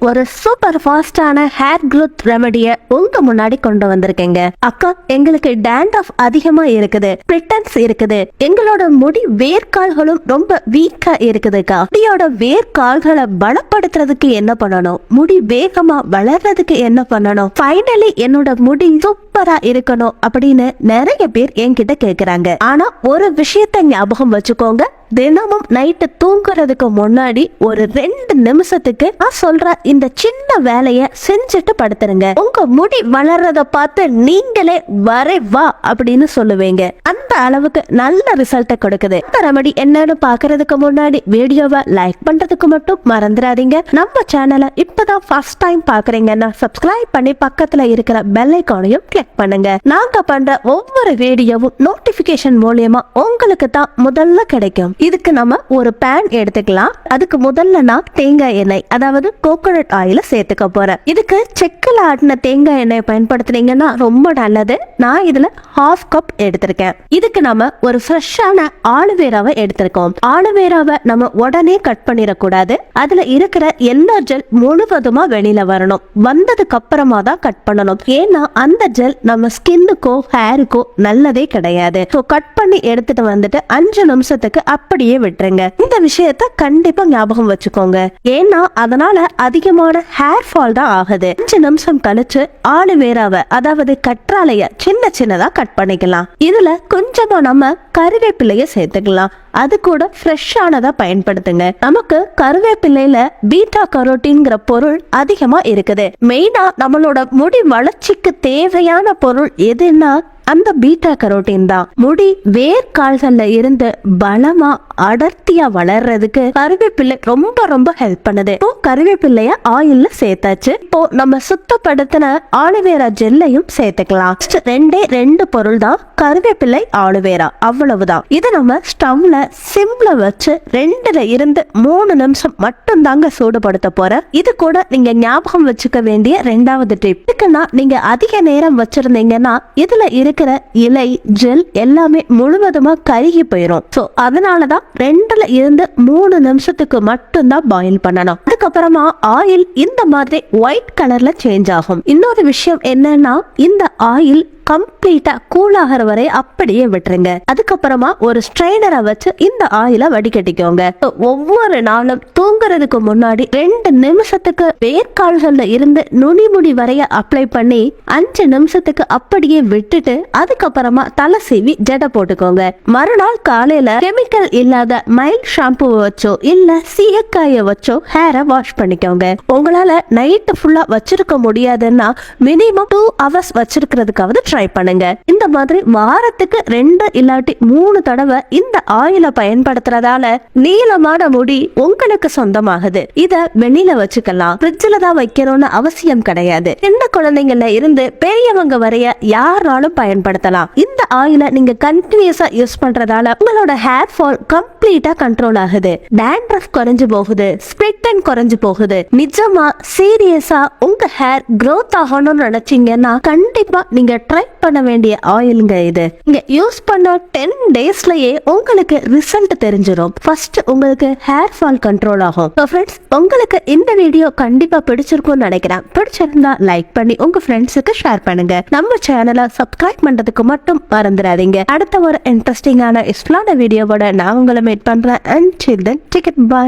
ஒரு சூப்பர் ஃபாஸ்டான hair growth ரெமடிய உங்க முன்னாடி கொண்டு வந்திருக்கேங்க. அக்கா எங்களுக்கு டேண்ட்ரஃப் அதிகமா இருக்குது பிரிட்டன்ஸ் இருக்குது. எங்களோட முடி வேர்க்கால்களும் ரொம்ப வீக்கா இருக்குதுக்கா. முடியோட வேர்க்கால்களை பலப்படுத்துறதுக்கு என்ன பண்ணணும்? முடி வேகமா வளர்றதுக்கு என்ன பண்ணணும்? ஃபைனலி என்னோட முடி சூப்பரா இருக்கணும் அப்படின்னு நிறைய பேர் என்கிட்ட கேக்குறாங்க. ஆனா ஒரு விஷயத்த ஞாபகம் வச்சுக்கோங்க. தினமும் நைட்டு தூங்குறதுக்கு முன்னாடி ஒரு ரெண்டு நிமிஷத்துக்கு நான் சொல்ற இந்த சின்ன வேலைய செஞ்சுட்டு படுத்துருங்க. உங்க முடி வளர்றத பார்த்து நீங்களே வரை வா அப்படின்னு சொல்லுவீங்க. அந்த அளவுக்கு நல்ல ரிசல்ட்டை கொடுக்குது. இந்த ரெமடி என்னன்னு பாக்குறதுக்கு முன்னாடி வீடியோவை லைக் பண்றதுக்கு மட்டும் மறந்துடாதீங்க. நம்ம சேனலை இப்பதான் ஃபர்ஸ்ட் டைம் பாக்குறீங்கன்னா சப்ஸ்கிரைப் பண்ணி பக்கத்துல இருக்கிற பெல் ஐக்கானையும் கிளிக் பண்ணுங்க. நாங்க பண்ற ஒவ்வொரு வீடியோவும் நோட்டிபிகேஷன் மூலியமா உங்களுக்கு தான் முதல்ல கிடைக்கும். இதுக்கு நம்ம ஒரு பேன் எடுத்துக்கலாம். அதுக்கு முதல்ல நான் தேங்காய் எண்ணெய் அதாவது கோகோனட் ஆயில சேர்த்துக்க போறேன். இதுக்கு செக்கில் ஆட்டின தேங்காய் எண்ணெய் பயன்படுத்துனீங்கன்னா ரொம்ப நல்லது. நான் இதுல ஹாஃப் கப் எடுத்திருக்கேன். இதுக்கு நம்ம ஒரு ஃப்ரெஷ்ஷான ஆலுவேராவை எடுத்திருக்கோம். ஆலுவேராவை நம்ம உடனே கட் பண்ணிடக்கூடாது. அதுல இருக்கிற எல்லா ஜெல் முழுவதுமா வெளியில வரணும். வந்ததுக்கு அப்புறமா தான் கட் பண்ணணும். ஏன்னா அந்த ஜெல் நம்ம ஸ்கின்னுக்கோ ஹேருக்கோ நல்லதே கிடையாது. ஸோ கட் பண்ணி எடுத்துட்டு வந்துட்டு அஞ்சு நிமிஷத்துக்கு அப்படியே விட்டுருங்க. இந்த விஷயத்த கண்டிப்பா ஞாபகம் வச்சுக்கோங்க. ஏன்னா அதனால அதிகமான ஹேர் ஃபால் தான் ஆகுது. அஞ்சு நிமிஷம் கழிச்சு ஆலுவேராவை அதாவது கற்றாலைய சின்ன சின்னதா கட் பண்ணிக்கலாம். இதுல கொஞ்சமா நம்ம கருவேப்பிலைய சேர்த்துக்கலாம். அது கூட ஃப்ரெஷ்ஷானதா பயன்படுத்துங்க. நமக்கு கருவேப்பிலையில பீட்டா கரோட்டின்ங்கிற பொருள் அதிகமா இருக்குது. மெயினா நம்மளோட முடி வளர்ச்சிக்கு தேவையான பொருள் எதுன்னா அந்த பீட்டா கரோட்டின் தான். முடி வேர்க்கால்கள்ல இருந்து பலமா அடர்த்தியா வளர்றதுக்கு கருவேப்பிள்ளை ரொம்ப ரொம்ப ஹெல்ப் பண்ணுது. கருவேப்பிள்ளைய ஆயில்ல சேர்த்தாச்சு. இப்போ நம்ம சுத்தப்படுத்தின ஆலுவேரா ஜெல்லையும் சேர்த்துக்கலாம். ரெண்டே ரெண்டு பொருள் தான். கருவேப்பிள்ளை ஆலுவேரா அவ்வளவுதான். இதை நம்ம ஸ்டவ்ல சிம்ல வச்சு ரெண்டுல இருந்து மூணு நிமிஷம் மட்டும் தாங்க சூடுபடுத்த போறேன் இது கூட நீங்க ஞாபகம் வச்சுக்க வேண்டிய ரெண்டாவது டிப் இதுக்குன்னா நீங்க அதிக நேரம் வச்சிருந்தீங்கன்னா இதுல இருக்கிற இலை ஜெல் எல்லாமே முழுவதுமா கருகி போயிடும் சோ அதனாலதான் ரெண்டுல இருந்து மூணு நிமிஷத்துக்கு மட்டும்தான் பாயில் பண்ணணும். அதுக்கப்புறமா ஆயில் இந்த மாதிரி ஒயிட் கலர்ல சேஞ்ச் ஆகும். இன்னொரு விஷயம் என்னன்னா இந்த ஆயில் கம்ப்ளீட்டா கூல் ஆகிற வரை அப்படியே விட்டுருங்க. அதுக்கப்புறமா ஒரு ஸ்ட்ரெயினரை வச்சு இந்த ஆயில வடிகட்டிக்கோங்க. ஒவ்வொரு நாளும் தூங்குறதுக்கு முன்னாடி ரெண்டு நிமிஷத்துக்கு வேர்க்கால்கள்ல இருந்து நுனி முடி வரைய அப்ளை பண்ணி அஞ்சு நிமிஷத்துக்கு அப்படியே விட்டுட்டு அதுக்கப்புறமா தலை சீவி ஜடை போட்டுக்கோங்க. மறுநாள் காலையில கெமிக்கல் இல்லாத மைல்ட் ஷாம்பு வச்சோ இல்ல சீயக்காய வச்சோ ஹேரை வாஷ் பண்ணிக்கோங்க. உங்களால நைட்டு ஃபுல்லா வச்சிருக்க முடியாதுன்னா மினிமம் டூ ஹவர்ஸ் வச்சிருக்கிறதுக்காவது ட்ரை பண்ணுங்க. இந்த மாதிரி வாரத்துக்கு ரெண்டு இல்லாட்டி மூணு தடவை இந்த ஆயில பயன்படுத்துறதால நீளமான முடி உங்களுக்கு சொந்தமாகுது. இத வெளியில வச்சுக்கலாம். ஃப்ரிட்ஜில் தான் வைக்கணும்னு அவசியம் கிடையாது. சின்ன குழந்தைங்கள்ல இருந்து பெரியவங்க வரைய யாராலும் பயன்படுத்தலாம். இந்த ஆயில நீங்க கண்டினியூஸா யூஸ் பண்றதால உங்களோட ஹேர் ஃபால் கம்ப்ளீட்டா கண்ட்ரோல் ஆகுது. டேண்ட்ரஃப் குறைஞ்சு போகுது. ஸ்பிரிட்டன் குறைஞ்சு போகுது. நிஜமா சீரியஸா உங்க ஹேர் க்ரோத் ஆகணும்னு நினைச்சீங்கன்னா கண்டிப்பா நீங்க ட்ரை பண்ண வேண்டிய ஆயிலுங்க இது. நீங்க யூஸ் பண்ண டென் டேஸ்லயே உங்களுக்கு ரிசல்ட் தெரிஞ்சிடும் ஃபர்ஸ்ட் உங்களுக்கு ஹேர் ஃபால் கண்ட்ரோல் ஆகும். ஃப்ரெண்ட்ஸ் உங்களுக்கு இந்த வீடியோ கண்டிப்பா பிடிச்சிருக்கும்னு நினைக்கிறேன். பிடிச்சிருந்தா லைக் பண்ணி உங்க ஃப்ரெண்ட்ஸுக்கு ஷேர் பண்ணுங்க. நம்ம சேனலை சப்ஸ்கிரைப் பண்றதுக்கு மட்டும் மறந்துடாதீங்க. அடுத்த ஒரு இன்ட்ரெஸ்டிங்கான இஸ்லான வீடியோவோட நான் உங்களை மீட் பண்றேன். And children ticket bye